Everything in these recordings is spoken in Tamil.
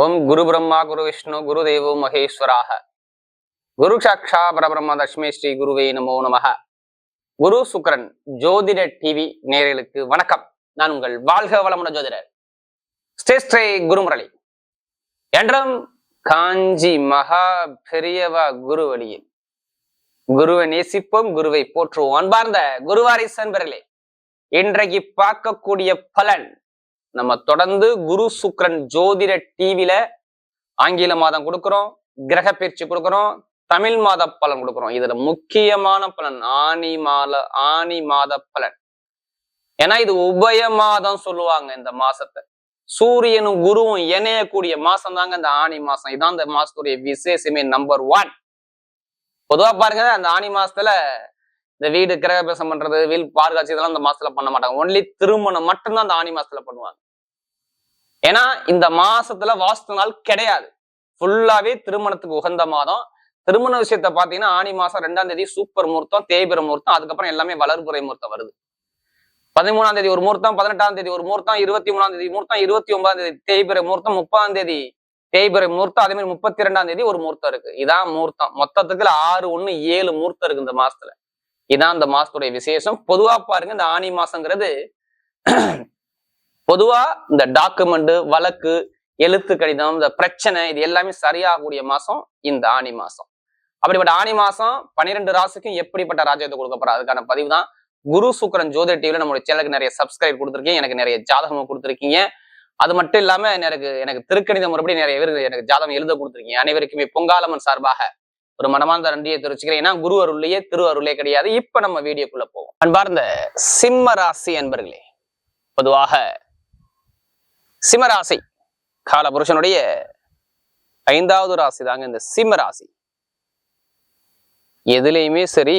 ஓம் குரு பிரம்மா குரு விஷ்ணு குரு தேவோ மகேஸ்வராக. குரு சாட்சா பரபிரம்ம தஷ்மே ஸ்ரீ குருவே நமோ நமக. குரு சுக்கரன் ஜோதிட டிவி நேரலுக்கு வணக்கம். நான் உங்கள் வாழ்க வளமுட ஜோதிடர் ஸ்ரீ ஸ்ரீ குருமுரளி. என்றும் காஞ்சி மகா பெரியவ குரு வழியில். குருவை நேசிப்போம் குருவை போற்றுவோம். அன்பார்ந்த குருவாரி சென்பர்களே இன்றைக்கு பார்க்கக்கூடிய பலன் நம்ம தொடர்ந்து குரு சுக்ரன் ஜோதிட டிவியில ஆங்கில மாதம் கொடுக்குறோம் கிரக பயிற்சி கொடுக்குறோம் தமிழ் மாத பலன் கொடுக்குறோம். இதுல முக்கியமான பலன் ஆனி மாத ஆனி மாத பலன். ஏன்னா இது உபய மாதம் சொல்லுவாங்க இந்த மாசத்தை. சூரியனும் குருவும் இணையக்கூடிய மாசம் தாங்க இந்த ஆனி மாசம். இதான் இந்த மாசத்துடைய விசேஷமே நம்பர் ஒன் பொதுவா பாருங்க அந்த ஆனி மாசத்துல இந்த வீடு கிரகபிரசம் பண்றது வீல் பாதுகாட்சி இதெல்லாம் அந்த மாசத்துல பண்ண மாட்டாங்க. ஒன்லி திருமணம் மட்டும்தான் அந்த ஆனி மாசத்துல பண்ணுவாங்க. ஏன்னா இந்த மாசத்துல வாஸ்து நாள் கிடையாது. ஃபுல்லாவே திருமணத்துக்கு உகந்த மாதம். திருமண விஷயத்த பாத்தீங்கன்னா ஆனி மாசம் ரெண்டாம் தேதி சூப்பர் முகூர்த்தம் தேய்பிர முகூர்த்தம் அதுக்கப்புறம் எல்லாமே வளர்புறை முகூர்த்தம் வருது. பதிமூணாம் தேதி ஒரு முகூர்த்தம் பதினெட்டாம் தேதி ஒரு முகூர்த்தம் இருபத்தி மூணாம் தேதி முகூர்த்தம் இருபத்தி ஒன்பதாம் தேதி தேய்பிரை முகூர்த்தம் முப்பதாம் தேதி தேய்பிரை முகூர்த்தம் அதே மாதிரி முப்பத்தி ரெண்டாம் தேதி ஒரு முகூர்த்தம் இருக்கு. இதான் முகூர்த்தம். மொத்தத்துக்குல ஆறு ஒண்ணு ஏழு முகூர்த்தம் இருக்கு இந்த மாசத்துல. இதான் இந்த மாசத்துடைய விசேஷம். பொதுவா பாருங்க இந்த ஆனி மாசங்கிறது பொதுவா இந்த டாக்குமெண்ட் வழக்கு எழுத்து கடிதம் இந்த பிரச்சனை இது எல்லாமே சரியாகக்கூடிய மாசம் இந்த ஆனி மாசம். அப்படிப்பட்ட ஆனி மாசம் பன்னிரெண்டு ராசிக்கும் எப்படிப்பட்ட ராஜ்யத்தை கொடுக்க போறா? அதுக்கான பதிவு தான் குரு சுக்கரன் ஜோதி டிவில நம்மளுடைய சேனலுக்கு நிறைய சப்ஸ்கிரைப் கொடுத்துருக்கீங்க எனக்கு நிறைய ஜாதகமும் கொடுத்துருக்கீங்க. அது மட்டும் இல்லாம எனக்கு எனக்கு திருக்கணித முறைப்படி நிறைய பேர் எனக்கு ஜாதகம் எழுத கொடுத்துருக்கீங்க. அனைவருக்குமே பொங்காலம்மன் சார்பாக ஒரு மனமார்ந்த நன்றியை தெரிவிச்சுக்கிறேன். ஏன்னா குரு அருள்லையே திரு அருளே கிடையாது. இப்ப நம்ம வீடியோக்குள்ள போவோம். அன்பார்ந்த சிம்ம ராசி என்பர்களே பொதுவாக சிம்மராசி. காலபுருஷனுடைய ஐந்தாவது ராசி தாங்க இந்த சிம்ம ராசி எதுலையுமே சரி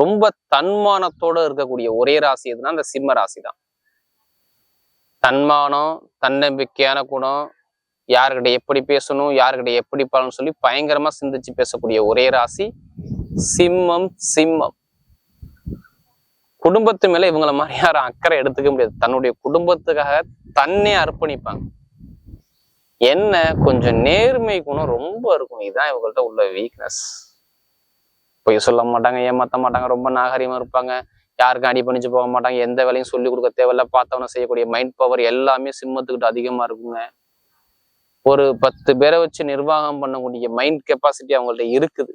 ரொம்ப தன்மானத்தோட இருக்கக்கூடிய ஒரே ராசி எதுனா இந்த சிம்ம ராசி தான். தன்மானம் தன்னம்பிக்கையான குணம் யாருக்கிட்ட எப்படி பேசணும் யாருக்கிட்ட எப்படி பலன் சொல்லி பயங்கரமா சிந்திச்சு பேசக்கூடிய ஒரே ராசி. சிம்மம் சிம்மம். குடும்பத்து மேல இவங்கள மாதிரி யாரும் அக்கறை எடுத்துக்க முடியாது. தன்னுடைய குடும்பத்துக்காக தன்னே அர்ப்பணிப்பாங்க. என்ன? கொஞ்சம் நேர்மை குணம் ரொம்ப இருக்கும். இதுதான் இவங்கள்ட்ட உள்ள வீக்னஸ் பொய் சொல்ல மாட்டாங்க ஏமாத்த மாட்டாங்க ரொம்ப நாகரிகமா இருப்பாங்க. யாருக்கும் அடி பண்ணிச்சு போக மாட்டாங்க. எந்த வேலையும் சொல்லி கொடுக்க தேவையில்ல. பார்த்தவன செய்யக்கூடிய மைண்ட் பவர் எல்லாமே சிம்மத்துக்கிட்ட அதிகமா இருக்குங்க. ஒரு பத்து பேரை வச்சு நிர்வாகம் பண்ணக்கூடிய மைண்ட் கெப்பாசிட்டி அவங்கள்ட்ட இருக்குது.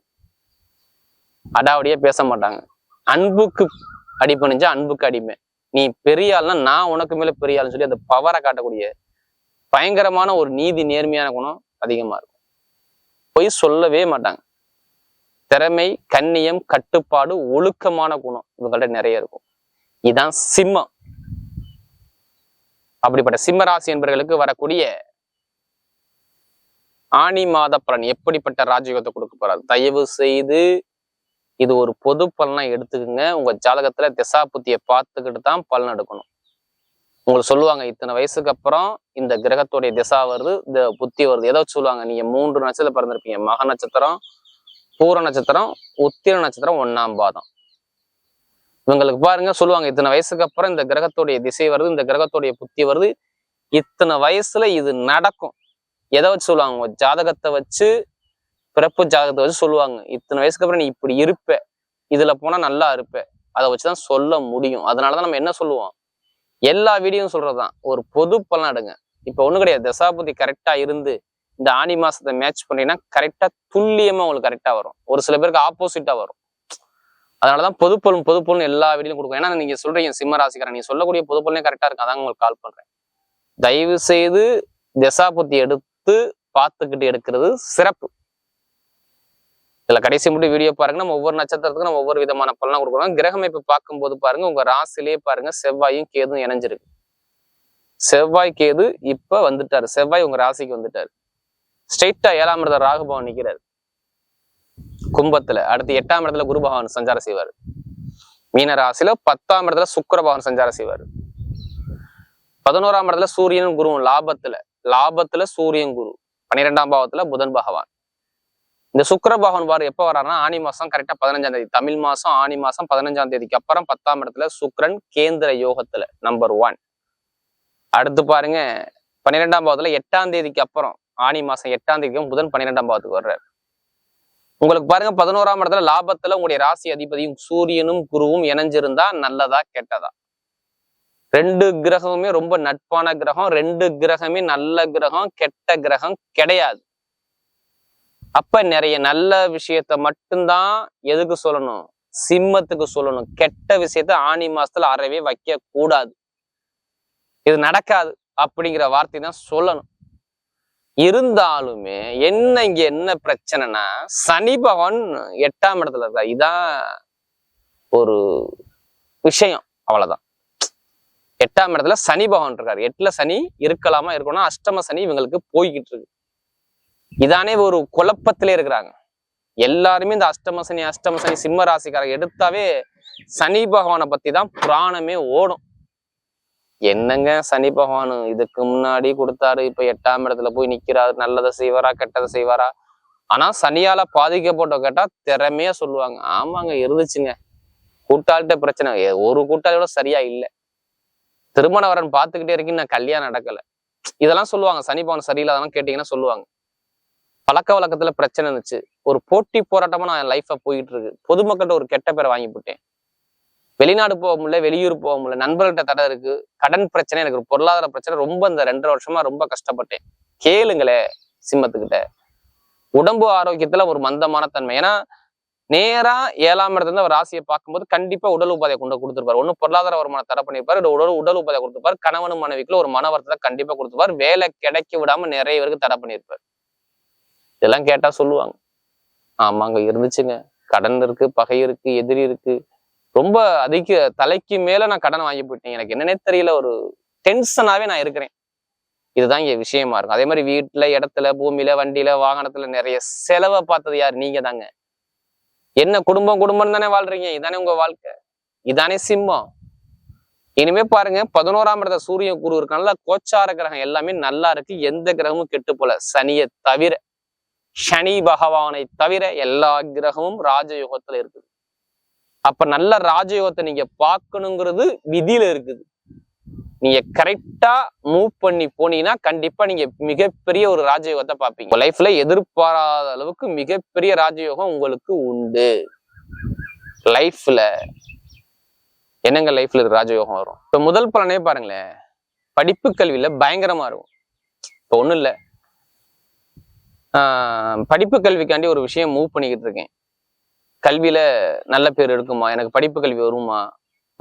அடாவடியா பேச மாட்டாங்க. அன்புக்கு அடி அன்புக்கு அடிமை. நீ பெரிய ஆள்னா நான் உனக்கு மேல பெரிய ஆள்னு சொல்லி அந்த பவரை காட்டக்கூடிய பயங்கரமான ஒரு நீதி நேர்மையான குணம் அதிகமா இருக்கும். பொய் சொல்லவே மாட்டாங்க. திறமை கண்ணியம் கட்டுப்பாடு ஒழுக்கமான குணம் இவங்கள்ட்ட நிறைய இருக்கும். இதுதான் சிம்மம். அப்படிப்பட்ட சிம்ம ராசி என்பவர்களுக்கு வரக்கூடிய ஆணி மாத பலன் எப்படிப்பட்ட ராஜயோகத்தை கொடுக்க போறாரு? தயவு செய்து இது ஒரு பொது பலனா எடுத்துக்கோங்க. உங்க ஜாதகத்துல திசா புத்தியை பார்த்துக்கிட்டு தான் பலன் எடுக்கணும். உங்களுக்கு சொல்லுவாங்க இத்தனை வயசுக்கு அப்புறம் இந்த கிரகத்துடைய திசா வருது இந்த புத்தி வருது. ஏதோ சொல்லுவாங்க நீங்க மூன்று நட்சத்திரம் பிறந்திருப்பீங்க. மக நட்சத்திரம் பூர நட்சத்திரம் உத்திர நட்சத்திரம் ஒன்னாம் பாதம். இவங்களுக்கு பாருங்க சொல்லுவாங்க இத்தனை வயசுக்கு அப்புறம் இந்த கிரகத்துடைய திசை வருது இந்த கிரகத்துடைய புத்தி வருது. இத்தனை வயசுல இது நடக்கும். எதை வச்சு சொல்லுவாங்க ஜாதகத்தை வச்சு பிறப்பு ஜாதகத்தை வச்சு சொல்லுவாங்க. இத்தனை வயசுக்கு அப்புறம் நீ இப்படி இருப்ப. இதுல போனா நல்லா இருப்ப. அதை வச்சுதான் சொல்ல முடியும். அதனாலதான் நம்ம என்ன சொல்லுவோம்? எல்லா வீடியோவும் சொல்றதுதான். ஒரு பொது பலன் எடுங்க. இப்ப ஒண்ணும் கிடையாது. தசாபதி கரெக்டா இருந்து இந்த ஆணி மாசத்தை மேட்ச் பண்ணீங்கன்னா கரெக்டா துல்லியமா உங்களுக்கு கரெக்டா வரும். ஒரு சில பேருக்கு ஆப்போசிட்டா வரும். அதனாலதான் பொது பலன் எல்லா வீடியும் கொடுக்கும். ஏன்னா நீங்க சொல்றீங்க சிம்ம ராசிக்காரன். நீங்க சொல்லக்கூடிய பொது கரெக்டா இருக்கு அதான் உங்களுக்கு கால் பண்றேன். தயவு செய்து தசாபுத்தி எடுத்து பார்த்துக்கிட்டு எடுக்கிறது சிறப்பு. இதுல கடைசி மட்டும் வீடியோ பாருங்க. நம்ம ஒவ்வொரு நட்சத்திரத்துக்கும் நம்ம ஒவ்வொரு விதமான பலனா கொடுக்குறோம். கிரக அமைப்பு பார்க்கும்போது பாருங்க உங்க ராசிலேயே பாருங்க செவ்வாயும் கேதும் இணைஞ்சிருக்கு. செவ்வாய் கேது இப்ப வந்துட்டாரு. செவ்வாய் உங்க ராசிக்கு வந்துட்டாரு. ஸ்ட்ரெயிட்டா ஏழாம் இடத்துல ராகுபவன் நிக்கிறாரு. கும்பத்துல அடுத்து எட்டாம் இடத்துல குரு பகவான் சஞ்சாரம் செய்வார். மீன ராசியில பத்தாம் இடத்துல சுக்கிர பகவான் சஞ்சாரம் செய்வார். பதினோராம் இடத்துல சூரியன் குருவும் லாபத்துல லாபத்துல சூரியன் குரு. பன்னிரெண்டாம் பாவத்துல புதன் பகவான். இந்த சுக்கிர பகவான் வார் எப்ப வர்றாருன்னா ஆனி மாசம் கரெக்டா பதினஞ்சாம் தேதி. தமிழ் மாசம் ஆனி மாசம் பதினஞ்சாம் தேதிக்கு அப்புறம் பத்தாம் இடத்துல சுக்கிரன் கேந்திர யோகத்துல நம்பர் ஒன் அடுத்து பாருங்க பன்னிரெண்டாம் பாவத்துல எட்டாம் தேதிக்கு அப்புறம் ஆனி மாசம் எட்டாம் தேதிக்கும் புதன் பன்னிரெண்டாம் பாவத்துக்கு வர்றாரு. உங்களுக்கு பாருங்க பதினோராம் இடத்துல லாபத்துல உங்களுடைய ராசி அதிபதியும் சூரியனும் குருவும் இணைஞ்சிருந்தா நல்லதா கெட்டதா? ரெண்டு கிரகமுமே ரொம்ப நட்பான கிரகம் ரெண்டு கிரகமே நல்ல கிரகம் கெட்ட கிரகம் கிடையாது. அப்ப நிறைய நல்ல விஷயத்த மட்டும்தான் எதுக்கு சொல்லணும்? சிம்மத்துக்கு சொல்லணும். கெட்ட விஷயத்த ஆணி மாசத்துல அறவே வைக்க கூடாது. இது நடக்காது அப்படிங்கிற வார்த்தை தான் சொல்லணும். இருந்தாலுமே என்ன இங்க என்ன பிரச்சனைனா சனி பகவான் எட்டாம் இடத்துல இருக்கா இதான் ஒரு விஷயம். அவ்வளவுதான். எட்டாம் இடத்துல சனி பகவான் இருக்காரு. எட்டுல சனி இருக்கலாமா இருக்கணும் அஷ்டம சனி இவங்களுக்கு போய்கிட்டு இருக்கு. இதானே ஒரு குழப்பத்திலே இருக்கிறாங்க. எல்லாருமே இந்த அஷ்டம சனி அஷ்டம சனி சிம்ம ராசிக்காரங்க எடுத்தாவே சனி பகவானை பத்தி தான் புராணமே ஓடும். என்னங்க சனி பகவான் இதுக்கு முன்னாடி கொடுத்தாரு இப்ப எட்டாம் இடத்துல போய் நிக்கிறாரு நல்லதை செய்வாரா கெட்டதை செய்வாரா? ஆனா சனியால பாதிக்கப்பட்ட கேட்டா திறமையா சொல்லுவாங்க. ஆமாங்க இருந்துச்சுங்க. கூட்டாளிட்ட பிரச்சனை. ஒரு கூட்டாளியோட சரியா இல்லை. திருமண வரன் பார்த்துக்கிட்டே இருக்கீங்க நான் கல்யாணம் நடக்கல. இதெல்லாம் சொல்லுவாங்க. சனி பவன் சரியில்லாதெல்லாம் கேட்டீங்கன்னா சொல்லுவாங்க. பழக்க வழக்கத்துல பிரச்சனை இருந்துச்சு. ஒரு போட்டி போராட்டமா நான் என் போயிட்டு இருக்கு பொதுமக்கள்கிட்ட ஒரு கெட்ட பேரை வாங்கி போட்டேன். வெளிநாடு போக முடியல வெளியூர் போக முடியல நண்பர்கள்ட்ட தடை இருக்கு கடன் பிரச்சனை எனக்கு ஒரு பொருளாதார பிரச்சனை ரொம்ப இந்த ரெண்டரை வருஷமா ரொம்ப கஷ்டப்பட்டேன். கேளுங்களே சிம்மத்துக்கிட்ட. உடம்பு ஆரோக்கியத்துல ஒரு மந்தமான தன்மை. ஏன்னா நேரா ஏழாம் இடத்துல இருந்து அவர் ராசியை பார்க்கும்போது கண்டிப்பா உடல் உபாதையை கொண்டு கொடுத்துருப்பாரு. ஒண்ணு பொருளாதார வருமானம் தடை பண்ணிருப்பாரு உடல் உடல் உபாதையை கொடுத்துருப்பாரு. கணவனும் மனைவிக்குள்ள ஒரு மன வருத்தத்தை கண்டிப்பா கொடுத்துருப்பாரு. வேலை கிடைக்க விடாம நிறைய பேருக்கு தடை பண்ணியிருப்பாரு இதெல்லாம் கேட்டா சொல்லுவாங்க. ஆமாங்க இருந்துச்சுங்க. கடன் இருக்கு பகை இருக்கு எதிரி இருக்கு. ரொம்ப அதிக தலைக்கு மேல நான் கடன் வாங்கி போயிட்டேன். எனக்கு என்னன்னே தெரியல ஒரு டென்ஷனாவே நான் இருக்கிறேன். இதுதான் இங்க விஷயமா இருக்கும். அதே மாதிரி வீட்டுல இடத்துல பூமியில வண்டியில வாகனத்துல நிறைய செலவை பார்த்தது யார்? நீங்க தாங்க என்ன குடும்பம் குடும்பம் தானே வாழ்றீங்க? இதானே உங்க வாழ்க்கை. இதானே சிம்மம். இனிமே பாருங்க பதினோராம் இடத்த சூரியன் குரு இருக்கனால கோச்சார கிரகம் எல்லாமே நல்லா இருக்கு. எந்த கிரகமும் கெட்டு போல. சனியை தவிர சனி பகவானை தவிர எல்லா கிரகமும் ராஜயோகத்துல இருக்குது. அப்ப நல்ல ராஜயோகத்தை நீங்க பார்க்கணுங்கிறது விதியில இருக்குது. நீங்க கரெக்டா மூவ் பண்ணி போனீங்கன்னா கண்டிப்பா நீங்க மிகப்பெரிய ஒரு ராஜயோகத்தை பார்ப்பீங்க. லைஃப்ல எதிர்பாராத அளவுக்கு மிகப்பெரிய ராஜயோகம் உங்களுக்கு உண்டு. லைஃப்ல என்னங்க லைஃப்ல ராஜயோகம் வரும்? இப்ப முதல் பலனே பாருங்களேன். படிப்பு கல்வியில பயங்கரமா இருக்கும். இப்ப ஒண்ணும் இல்லை. படிப்பு கல்விக்காண்டி ஒரு விஷயம் மூவ் பண்ணிக்கிட்டு இருக்கேன். கல்வியில நல்ல பேர் எடுக்குமா? எனக்கு படிப்பு கல்வி வருமா?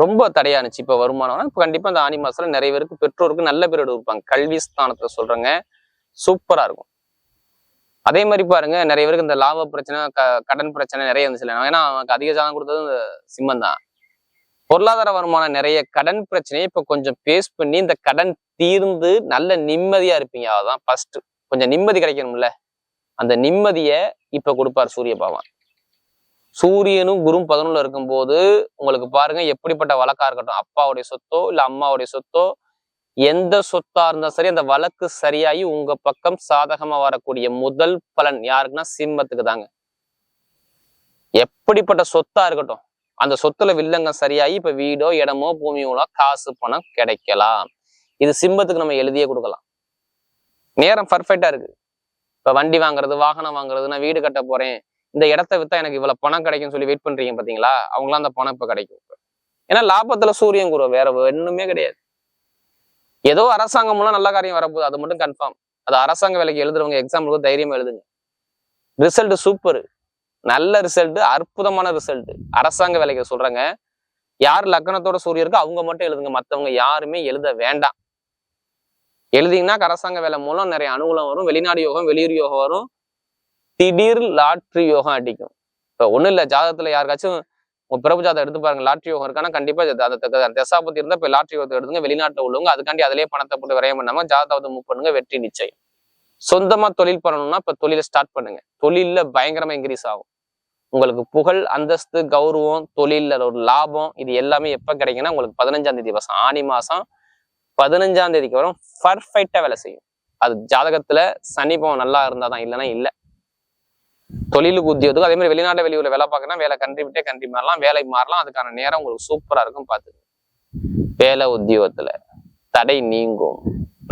ரொம்ப தடையானுச்சு இப்போ வருமானம். இப்போ கண்டிப்பா இந்த ஆனி மாசத்துல நிறைய பேருக்கு பெற்றோருக்கு நல்ல பேர் எடுப்பாங்க கல்வி ஸ்தானத்தை சொல்றேங்க. சூப்பரா இருக்கும். அதே மாதிரி பாருங்க நிறைய பேருக்கு இந்த லாப பிரச்சனை க கடன் பிரச்சனை நிறைய இருந்துச்சு ஏன்னா அவனுக்கு அதிக ஜாதகம் கொடுத்தது இந்த சிம்மம் தான். பொருளாதார வருமானம் நிறைய கடன் பிரச்சனையை இப்போ கொஞ்சம் பேஸ் பண்ணி இந்த கடன் தீர்ந்து நல்ல நிம்மதியா இருப்பீங்க. அதான் ஃபர்ஸ்ட் கொஞ்சம் நிம்மதி கிடைக்கணும்ல. அந்த நிம்மதியை இப்ப கொடுப்பார் சூரிய பகவான். சூரியனும் குரும் பதினொன்றுல இருக்கும்போது உங்களுக்கு பாருங்க எப்படிப்பட்ட வழக்கா இருக்கட்டும். அப்பாவுடைய சொத்தோ இல்ல அம்மாவுடைய சொத்தோ எந்த சொத்தா இருந்தா சரி அந்த வழக்கு சரியாகி உங்க பக்கம் சாதகமா வரக்கூடிய முதல் பலன் யாருக்குன்னா சிம்மத்துக்கு தாங்க. எப்படிப்பட்ட சொத்தா இருக்கட்டும். அந்த சொத்துல வில்லங்கம் சரியாகி இப்ப வீடோ இடமோ பூமியோ காசு பணம் கிடைக்கலாம். இது சிம்மத்துக்கு நம்ம எழுதியே கொடுக்கலாம். நேரம் பர்ஃபெக்டா இருக்கு. இப்ப வண்டி வாங்குறது வாகனம் வாங்குறது நான் வீடு கட்ட போறேன். இந்த இடத்த வித்தா எனக்கு இவ்வளவு பணம் கிடைக்கும்னு சொல்லி வெயிட் பண்றீங்க பாத்தீங்களா? அவங்களாம் அந்த பணம் இப்ப கிடைக்கும். ஏன்னா லாபத்துல சூரியன் குரு வேற ஒண்ணுமே கிடையாது. ஏதோ அரசாங்கம் நல்ல காரியம் வரப்போகுது அது மட்டும் கன்ஃபார்ம் அது அரசாங்க வேலைக்கு எழுதுறவங்க எக்ஸாம்பிளுக்கு தைரியமா எழுதுங்க. ரிசல்ட் சூப்பர் நல்ல ரிசல்ட் அற்புதமான ரிசல்ட் அரசாங்க வேலைக்கு சொல்றாங்க. யார் லக்னத்தோட சூரியன் இருக்கோ அவங்க மட்டும் எழுதுங்க. மத்தவங்க யாருமே எழுத வேண்டாம். எழுதிங்கன்னா அரசாங்க வேலை மூலம் நிறைய அனுகூலம் வரும். வெளிநாடு யோகம் வெளியூர் யோகம் வரும். திடீர் லாட்ரி யோகம் அடிக்கும். இப்போ ஒன்றும் இல்லை ஜாதகத்தில் யாருக்காச்சும் உங்கள் பிறப்பு ஜாதகம் எடுத்து பாருங்க. லாட்ரி யோகம் இருக்கானா கண்டிப்பாக அது- அந்த த- தசாபதி லாட்ரி யோகத்தை எடுத்துங்க. வெளிநாட்டில் உள்ளவங்க அதுக்காண்டி அதிலேயே பணத்தை போட்டு விரயம் பண்ணாமல் ஜாதகத்தை மூவ் பண்ணுங்க. வெற்றி நிச்சயம். சொந்தமாக தொழில் பண்ணணும்னா இப்போ தொழிலை ஸ்டார்ட் பண்ணுங்க. தொழிலில் பயங்கரமாக இன்க்ரீஸ் ஆகும். உங்களுக்கு புகழ் அந்தஸ்து கௌரவம் தொழிலில் ஒரு லாபம் இது எல்லாமே எப்போ கிடைக்குன்னா உங்களுக்கு பதினஞ்சாம் தேதி வருஷம் ஆனி மாதம் பதினஞ்சாம் தேதிக்கு வரும். பர்ஃபெக்டா வேலை செய்யும். அது ஜாதகத்துல சனி பவன் நல்லா இருந்தாதான் இல்லைன்னா இல்ல. தொழிலுக்கு உத்தியோகத்துக்கு அதே மாதிரி வெளிநாட்டு வெளியூர்ல வேலை பார்க்கணும் வேலை கண்டிப்பிட்டே விட்டே மாறலாம் வேலை மாறலாம். அதுக்கான நேரம் உங்களுக்கு சூப்பரா இருக்கும் பாத்துக்கு வேலை உத்தியோகத்துல தடை நீங்கும்.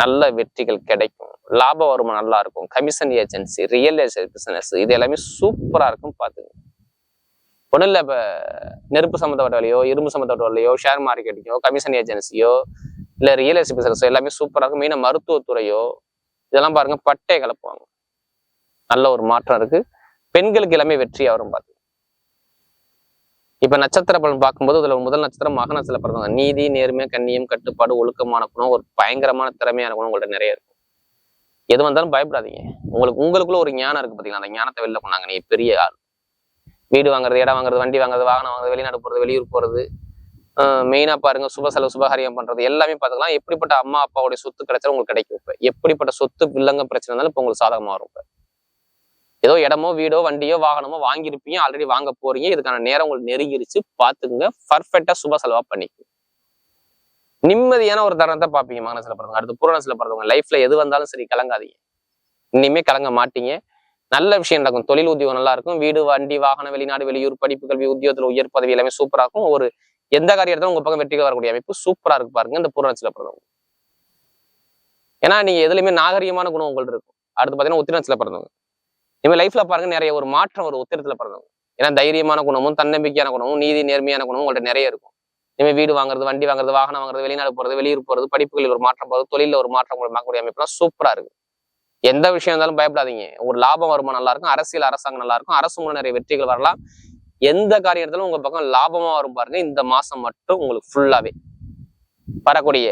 நல்ல வெற்றிகள் கிடைக்கும். லாப வருமானம் நல்லா இருக்கும். Commission agency real estate business இது எல்லாமே சூப்பரா இருக்கும் பாத்துங்க ஒன்றும் இல்லை இப்போ நெருப்பு சம்மந்தப்பட்ட வேலையோ இரும்பு சம்மந்தப்பட்ட வேலையோ ஷேர் மார்க்கெட்டுக்கோ கமிஷன் ஏஜென்சியோ இல்லை ரியல் எஸ்டேட் பிசினஸோ எல்லாமே சூப்பராக இருக்கும். மெயினாக மருத்துவத்துறையோ இதெல்லாம் பாருங்க பட்டை கலப்புவாங்க. நல்ல ஒரு மாற்றம் இருக்கு. பெண்களுக்கு எல்லாமே வெற்றியாக வரும் பார்த்து இப்ப நட்சத்திர பலன் பார்க்கும்போது இதுல முதல் நட்சத்திரம் மக சில பிறந்தவங்க நீதி நேர்மை கண்ணியம் கட்டுப்பாடு ஒழுக்கமான குணம் ஒரு பயங்கரமான திறமையான குணம் உங்கள்ட்ட நிறைய இருக்கும் எது வந்தாலும் பயப்படாதீங்க. உங்களுக்கு உங்களுக்குள்ள ஒரு ஞானம் இருக்கு பாத்தீங்களா? அந்த ஞானத்தை வெளில கொண்டாங்க. நீ பெரிய ஆள். வீடு வாங்குறது இடம் வாங்குறது வண்டி வாங்குறது வாகனம் வாங்குறது வெளிநாடு போறது வெளியூர் போறது மெயினா பாருங்க சுப செலவு சுபகாரியம் பண்றது எல்லாமே பார்த்துக்கலாம். எப்படிப்பட்ட அம்மா அப்பாவுடைய சொத்து கிடைச்சாலும் உங்களுக்கு கிடைக்கும் இப்போ. எப்படிப்பட்ட சொத்து வில்லங்க பிரச்சனை இருந்தாலும் இப்போ உங்களுக்கு சாதகமாக வரும் ஏதோ இடமோ வீடோ வண்டியோ வாகனமோ வாங்கியிருப்பீங்க ஆல்ரெடி வாங்க போறீங்க. இதுக்கான நேரம் உங்களுக்கு நெருங்கிருச்சு. பாத்துக்குங்க பர்ஃபெக்டாக சுப செலவா பண்ணிக்கு நிம்மதியான ஒரு தருணத்தை பார்ப்பீங்க மகனசில பிறந்தவங்க. அடுத்து பூரணசில பிறந்தவங்க. லைஃப்ல எது வந்தாலும் சரி கலங்காதீங்க. இனிமே கலங்க மாட்டீங்க. நல்ல விஷயம் நடக்கும். தொழில் உத்தியோகம் நல்லா இருக்கும். வீடு வண்டி வாகனம் வெளிநாடு வெளியூர் படிப்பு கல்வி உத்தியோகத்தில் உயர் பதவி எல்லாமே சூப்பரா இருக்கும். ஒரு எந்த காரியத்திலும் உங்க பக்கம் வெற்றிகள் வரக்கூடிய அமைப்பு சூப்பரா இருக்கு பாருங்க இந்த பூரணசில பிறந்தவங்க ஏன்னா நீங்க எதுலையுமே நாகரிகமான குணம் உங்கள்ட்ட இருக்கும். அடுத்து பாத்தீங்கன்னா உத்திரத்துல பிறந்தவங்க இனிமேல் லைஃப்ல பாருங்க நிறைய ஒரு மாற்றம் ஒரு உத்திரத்துல பிறந்தவங்க ஏன்னா தைரியமான குணமும் தன்னம்பிக்கையான குணமும் நீதி நேர்மையான குணமும் உங்கள்ட்ட நிறைய இருக்கும். இனிமேல் வீடு வாங்குறது வண்டி வாங்குறது வாகனம் வாங்குறது வெளிநாடு போறது வெளியூர் போறது படிப்புகளில் ஒரு மாற்றம் போறது தொழில ஒரு மாற்றம் உங்களுக்கு பார்க்கக்கூடிய அமைப்புலாம் சூப்பரா இருக்கு. எந்த விஷயம் இருந்தாலும் பயப்படாதீங்க. ஒரு லாபம் வருமா நல்லா இருக்கும் அரசியல் அரசாங்கம் நல்லா இருக்கும் அரசு மூலம் நிறைய வெற்றிகள் வரலாம். எந்த காரியத்திலும் உங்க பக்கம் லாபமா வரும் பாருங்க. இந்த மாசம் மட்டும் உங்களுக்கு ஃபுல்லாவே வரக்கூடிய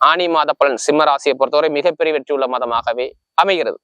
ஆனி மாத பலன் சிம்ம ராசியை பொறுத்தவரை மிகப்பெரிய வெற்றி உள்ள மாதமாகவே அமைகிறது.